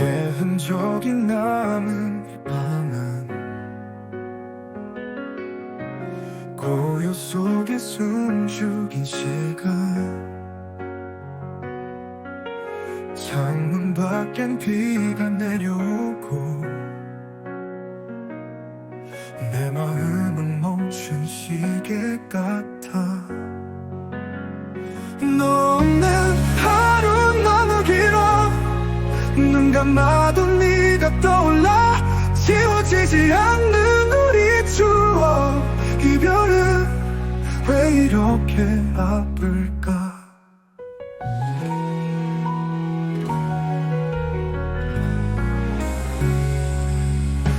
흔적이 남은 이 방은 고요 속에 숨죽인 시간. 창문 밖엔 비가 내려오고 내 마음은 멈춘 시계 같아 감아도 네가 떠올라 지워지지 않는 우리 추억. 이별은 왜 이렇게 아플까?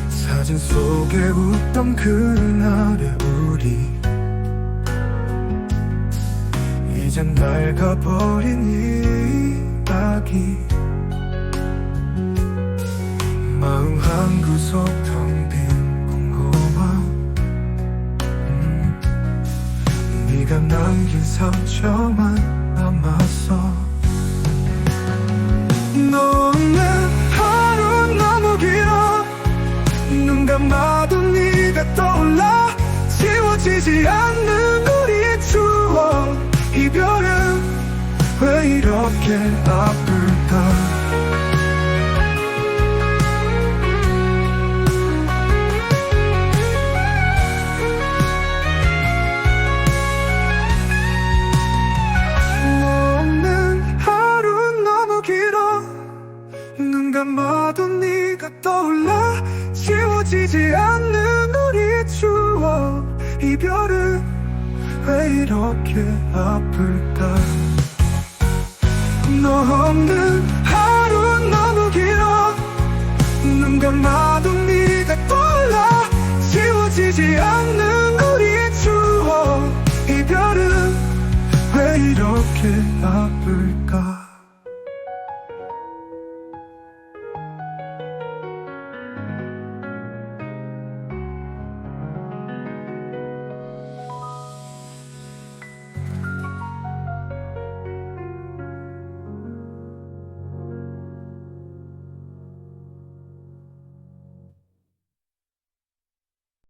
사진 속에 웃던 그날의 우리. 이젠 낡아버린 이야기 남긴 상처만 남았어 너 없는 하루 너무 길어. 눈 감아도 네가 떠올라. 지워지지 않는 우리 추억. 이별은 왜 이렇게 아플 담아도 네가 떠올라 지워지지 않는 우리 추억. 이별은 왜 이렇게 아플까? 너 없는 하루 너무 길어. 눈 감아도 네가 떠올라 지워지지 않는 우리 추억. 이별은 왜 이렇게 아플까?